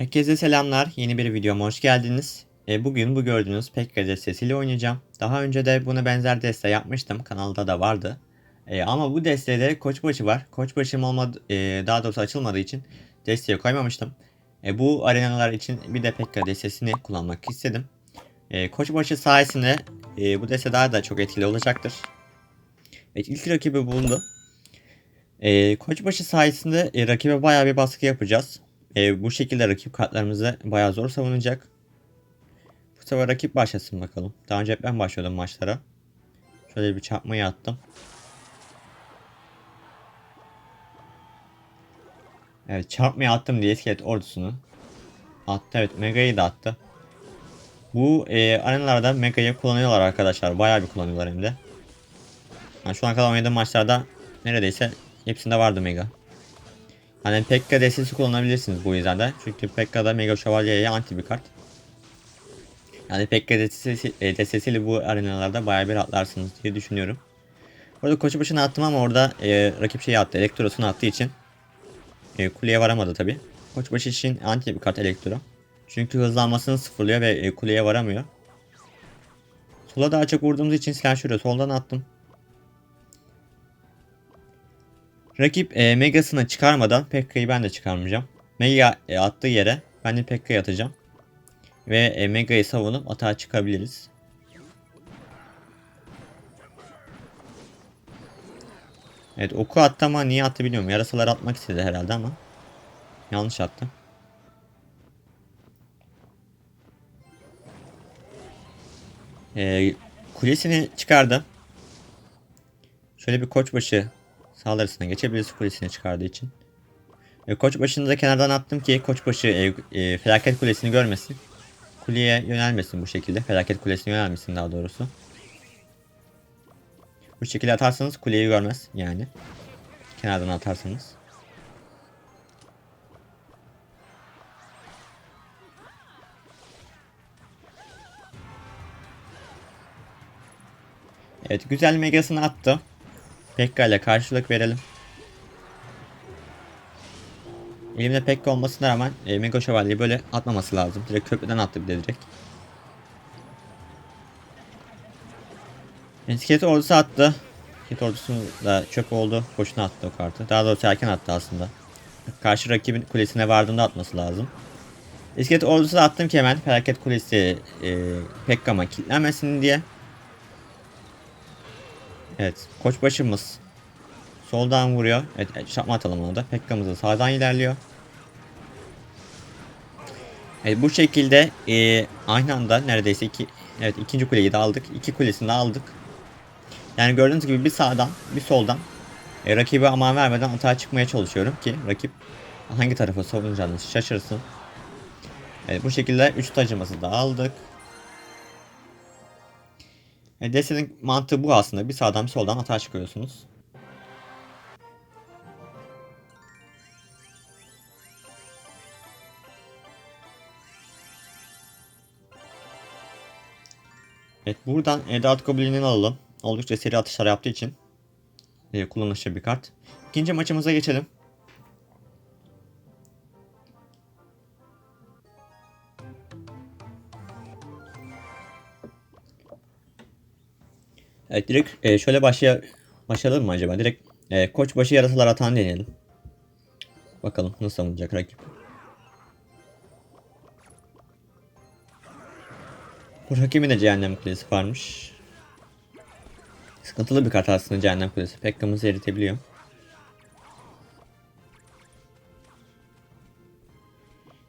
Herkese selamlar. Yeni bir videoma hoş geldiniz. E, bugün bu gördüğünüz Pekka destesiyle oynayacağım. Daha önce de buna benzer deste yapmıştım. Kanalda da vardı. E, ama bu destede koçbaşı var. Koçbaşım olmadı, e, daha doğrusu açılmadığı için desteye koymamıştım. E, bu arenalar için bir de Pekka destesini kullanmak istedim. E, koçbaşı sayesinde e, bu deste daha da çok etkili olacaktır. Evet ilk rakibi bulundu. E, koçbaşı sayesinde e, rakibe bayağı bir baskı yapacağız. E, bu şekilde rakip kartlarımızı bayağı zor savunacak. Bu sefer rakip başlasın bakalım. Daha önce ben başlıyordum maçlara. Şöyle bir çarpmayı attım. Evet çarpmayı attım diye iskelet ordusunu. Attı evet Mega'yı da attı. Bu e, arenalarda Mega'yı kullanıyorlar arkadaşlar. Bayağı bir kullanıyorlar hem de. Yani şu an kadar oynadığım maçlarda neredeyse hepsinde vardı Mega. Hani Pekka destesi kullanabilirsiniz bu yüzden de. Çünkü Pekka'da Mega Şövalye'ye anti bir kart. Yani Pekka destesi, e, destesiyle bu arenalarda bayağı bir atlarsınız diye düşünüyorum. Orada koçu başına attım ama orada e, rakip şeyi attı. Elektrosunu attığı için e, kuleye varamadı tabi. Koçbaşı için anti bir kart elektro. Çünkü hızlanmasını sıfırlıyor ve e, kuleye varamıyor. Sola daha çok vurduğumuz için silah şuraya soldan attım. Rakip e, Megas'ını çıkarmadan Pekka'yı ben de çıkarmayacağım. Mega e, attığı yere ben de Pekka'yı atacağım. Ve e, Mega'yı savunup atağa çıkabiliriz. Evet oku attı ama niye attı bilmiyorum. Yarasalar atmak istedi herhalde ama. Yanlış attı. E, kulesini çıkardı. Şöyle bir koçbaşı saldırısına geçebiliriz kulesine çıkardığı için. E, koçbaşını da kenardan attım ki koçbaşı e, e, felaket kulesini görmesin. Kuleye yönelmesin bu şekilde. Felaket kulesine yönelmesin daha doğrusu. Bu şekilde atarsanız kuleyi görmez yani. Kenardan atarsanız. Evet güzel megasını attı. Pekka ile karşılık verelim. Elimde Pekka olmasına rağmen e, Mega Şövalye'yi böyle atmaması lazım. Direkt köprüden attı bir de direkt. İskelet ordusu attı. İskelet ordusu da çöp oldu. Boşuna attı o kartı. Daha doğrusu erken attı aslında. Karşı rakibin kulesine vardığında atması lazım. İskelet ordusu da attım ki hemen felaket kulesi e, Pekka'ma kilitlenmesin diye. Evet. Koçbaşımız soldan vuruyor. Evet şapma atalım ona da. Pekka'mız da sağdan ilerliyor. Evet bu şekilde e, aynı anda neredeyse iki evet ikinci kuleyi de aldık. İki kulesini de aldık. Yani gördüğünüz gibi bir sağdan bir soldan e, rakibe aman vermeden atağa çıkmaya çalışıyorum ki rakip hangi tarafa savunacağını şaşırsın. Evet bu şekilde 3 tacımızı da aldık. E, destenin mantığı bu aslında. Bir sağdan bir soldan atağa çıkıyorsunuz. Evet buradan Edat Goblin'ini alalım. Oldukça seri atışlar yaptığı için e, kullanışlı bir kart. İkinci maçımıza geçelim. Evet direkt e, şöyle başlaya başlayalım mı acaba? Direkt e, koç başı yarasalar atan deneyelim. Bakalım nasıl savunacak rakip. Bu rakimin de cehennem kulesi varmış. Sıkıntılı bir kart aslında cehennem kulesi. Pekka'mızı eritebiliyor.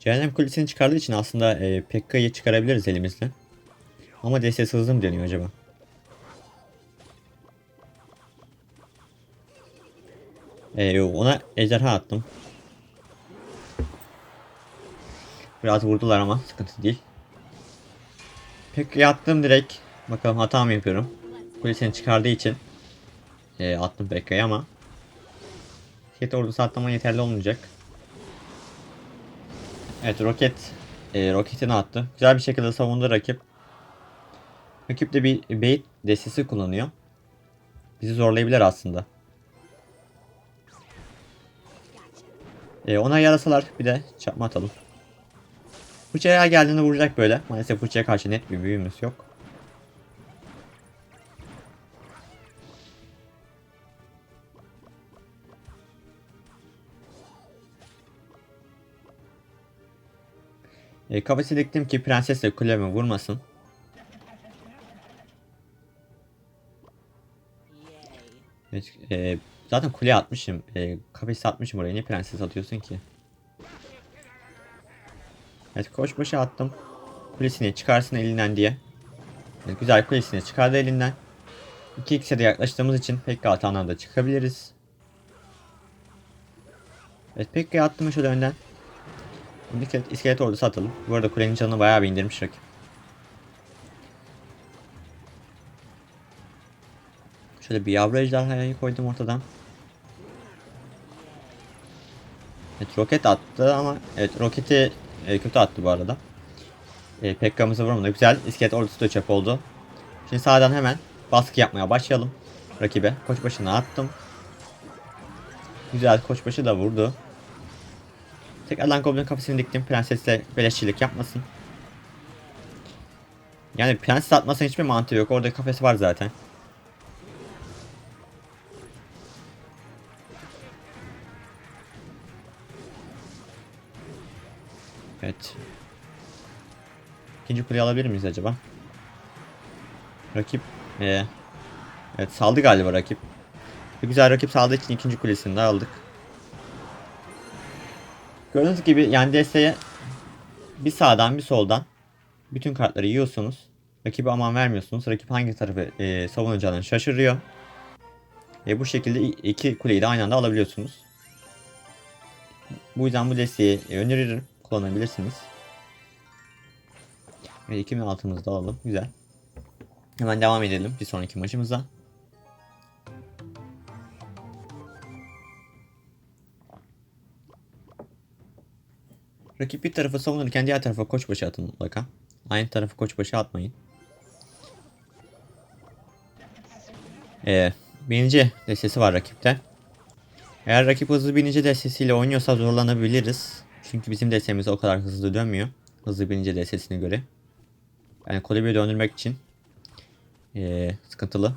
Cehennem kulesini çıkardığı için aslında e, Pekka'yı çıkarabiliriz elimizle. Ama DS hızlı mı deniyor acaba? Ee, ona ejderha attım. Biraz vurdular ama sıkıntı değil. Pek yattım direkt. Bakalım hata mı yapıyorum. Kulesini çıkardığı için e, attım Pekka'yı ama Jet ordusu atlama yeterli olmayacak. Evet roket e, roketini attı. Güzel bir şekilde savundu rakip. Rakip de bir bait destesi kullanıyor. Bizi zorlayabilir aslında. E, ona yarasalar bir de çarpma atalım. Fırçaya geldiğinde vuracak böyle. Maalesef fırçaya karşı net bir büyümüz yok. E, kafesi diktim ki prensesle kuleme vurmasın. Evet, e, zaten kuleye atmışım. E, kafesi atmışım oraya. Niye prenses atıyorsun ki? Evet koş başa attım. Kulesini çıkarsın elinden diye. Evet, güzel kulesini çıkardı elinden. 2x'e de yaklaştığımız için Pekka hatandan da çıkabiliriz. Evet Pekka'ya attım şöyle önden. Şimdi iskelet, iskelet ordusu atalım. Bu arada kulenin canını bayağı bir indirmiş rakip. Şöyle bir yavru ejderhayı koydum ortadan. Evet roket attı ama evet roketi e, kötü attı bu arada. E, Pekka'mızı vurmadı. Güzel. İskelet ordusu da çöp oldu. Şimdi sağdan hemen baskı yapmaya başlayalım. Rakibe. Koçbaşını attım. Güzel koçbaşı da vurdu. Tekrardan Goblin kafasını diktim. Prensesle beleşçilik yapmasın. Yani prenses atmasının hiçbir mantığı yok. Orada kafesi var zaten. Evet. İkinci kuleyi alabilir miyiz acaba? Rakip ee, Evet saldı galiba rakip. Bir güzel rakip saldığı için ikinci kulesini de aldık. Gördüğünüz gibi yani desteğe bir sağdan bir soldan bütün kartları yiyorsunuz. Rakibe aman vermiyorsunuz. Rakip hangi tarafı e, savunacağını şaşırıyor. E, bu şekilde iki kuleyi de aynı anda alabiliyorsunuz. Bu yüzden bu desteği öneririm. Kullanabilirsiniz. Ve 2000 altımızı da alalım. Güzel. Hemen devam edelim bir sonraki maçımıza. Rakip bir tarafı savunurken diğer tarafa koçbaşı atın mutlaka. Aynı tarafı koçbaşı atmayın. Ee, birinci destesi var rakipte. Eğer rakip hızlı bininci destesiyle oynuyorsa zorlanabiliriz. Çünkü bizim destemiz o kadar hızlı dönmüyor. Hızlı bininci destesine göre. Yani kulübeyi döndürmek için ee, sıkıntılı.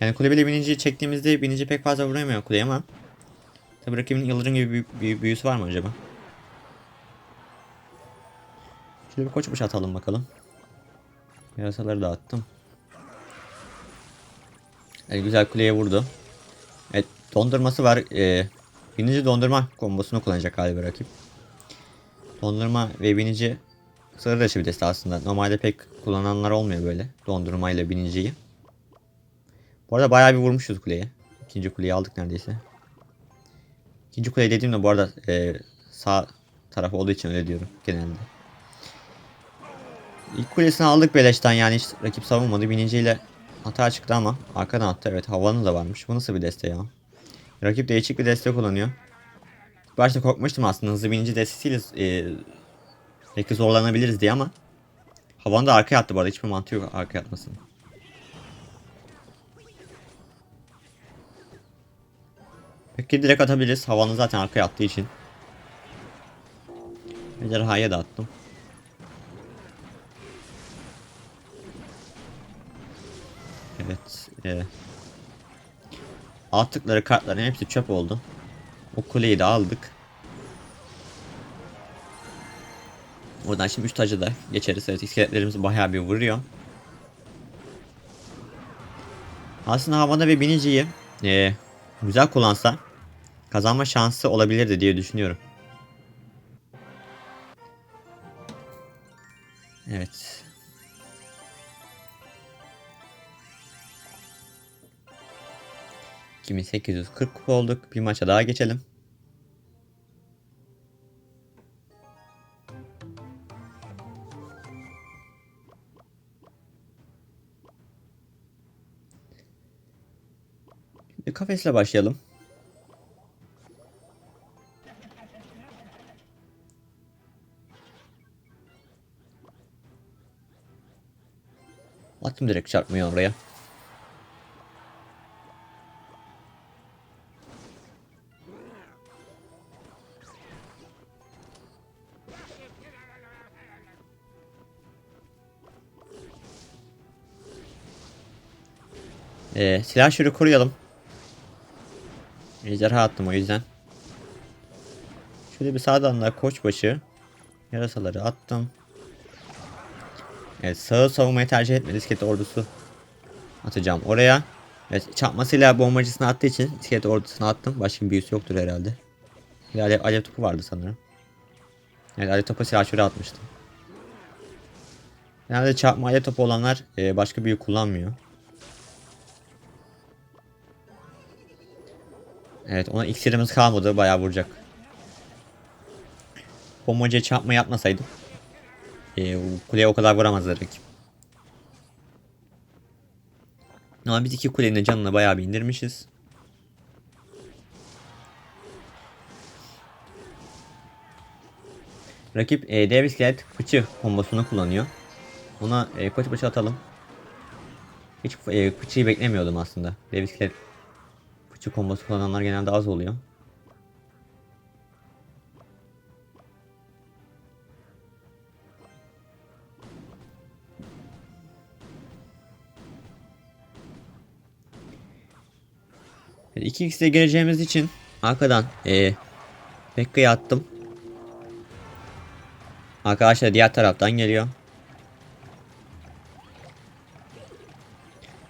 Yani kulübeyle binici çektiğimizde binici pek fazla vuramıyor kuleye ama Tabi rakibin yıldırım gibi bir, bir büyüsü var mı acaba? Şöyle bir koçmuş atalım bakalım. Yarasaları da attım. Evet, güzel kuleye vurdu. Evet dondurması var. Ee, binici dondurma kombosunu kullanacak galiba rakip. Dondurma ve binici bir deste aslında. Normalde pek kullananlar olmuyor böyle. Dondurma ile biniciyi. Bu arada bayağı bir vurmuşuz kuleye. İkinci kuleyi aldık neredeyse. İkinci kule dediğimde bu arada e, sağ taraf olduğu için öyle diyorum genelde. İlk kulesini aldık beleşten yani hiç rakip savunmadı. Bininciyle hata çıktı ama arkadan attı. Evet havanın da varmış. Bu nasıl bir deste ya? Rakip değişik bir deste kullanıyor. Başta korkmuştum aslında hızlı binici destesiyle e, belki zorlanabiliriz diye ama havanı da arkaya attı bu arada. Hiçbir mantığı yok arkaya atmasının. Peki direkt atabiliriz. Havanı zaten arkaya attığı için. Ejderhaya da attım. Evet. E, attıkları kartların hepsi çöp oldu. O kuleyi de aldık. Oradan şimdi 3 tacı da geçeriz. Evet iskeletlerimiz bayağı bir vuruyor. Aslında havada ve biniciyi e, güzel kullansa kazanma şansı olabilirdi diye düşünüyorum. Evet. ...2840 kupa olduk. Bir maça daha geçelim. Şimdi kafesle başlayalım. Attım direkt çarpmıyor oraya. Ee, silah şuru koruyalım. Ejderha attım o yüzden. Şöyle bir sağdan da koçbaşı. Yarasaları attım. Evet sağı savunmayı tercih etmedi iskelet ordusu. Atacağım oraya. Evet çarpmasıyla bombacısını attığı için iskelet ordusunu attım. Başka bir büyüsü yoktur herhalde. Bir alev, alev topu vardı sanırım. Evet alev topu silah şuraya atmıştım. Genelde çarpma alev topu olanlar e, başka büyü kullanmıyor. Evet ona iksirimiz kalmadı bayağı vuracak. Bombacıya çarpma yapmasaydım. E, kuleye o kadar vuramazdı rakip. Ama biz iki kulenin canını bayağı bir indirmişiz. Rakip e, dev iskelet fıçı kombosunu kullanıyor. Ona e, koç atalım. Hiç e, fıçıyı beklemiyordum aslında. Dev iskelet fıçı kombosu kullananlar genelde az oluyor. Evet, 2x'e gireceğimiz için arkadan e, Pekka'yı attım. Arkadaşlar diğer taraftan geliyor.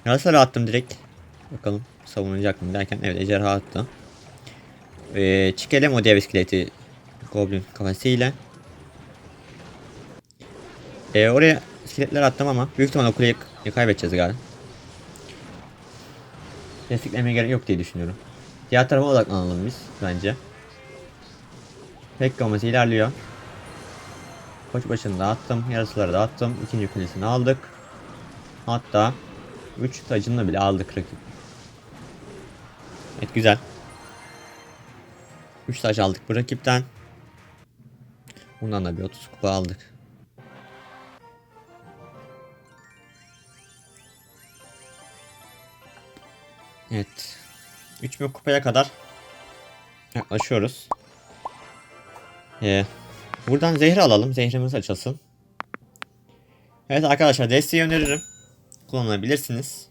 Yarasaları attım direkt. Bakalım savunacak mı derken evet ejderha attı. Ee, çikelim o dev iskeleti Goblin kafasıyla. Ee, oraya iskeletler attım ama büyük ihtimalle kuleyi kaybedeceğiz galiba. Desteklemeye gerek yok diye düşünüyorum. Diğer tarafa odaklanalım biz bence. Pek kaması ilerliyor. Koç başını da attım. Yarısıları da attım. İkinci kulesini aldık. Hatta 3 tacını bile aldık rakip. Evet güzel. 3 taş aldık bu rakipten. Bundan da bir 30 kupa aldık. Evet. 3000 kupaya kadar yaklaşıyoruz. Ee, buradan zehir alalım. Zehrimiz açılsın. Evet arkadaşlar desteği öneririm. Kullanabilirsiniz.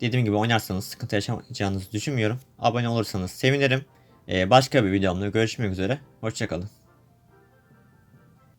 Dediğim gibi oynarsanız sıkıntı yaşamayacağınızı düşünmüyorum. Abone olursanız sevinirim. Ee, başka bir videomda görüşmek üzere. Hoşçakalın.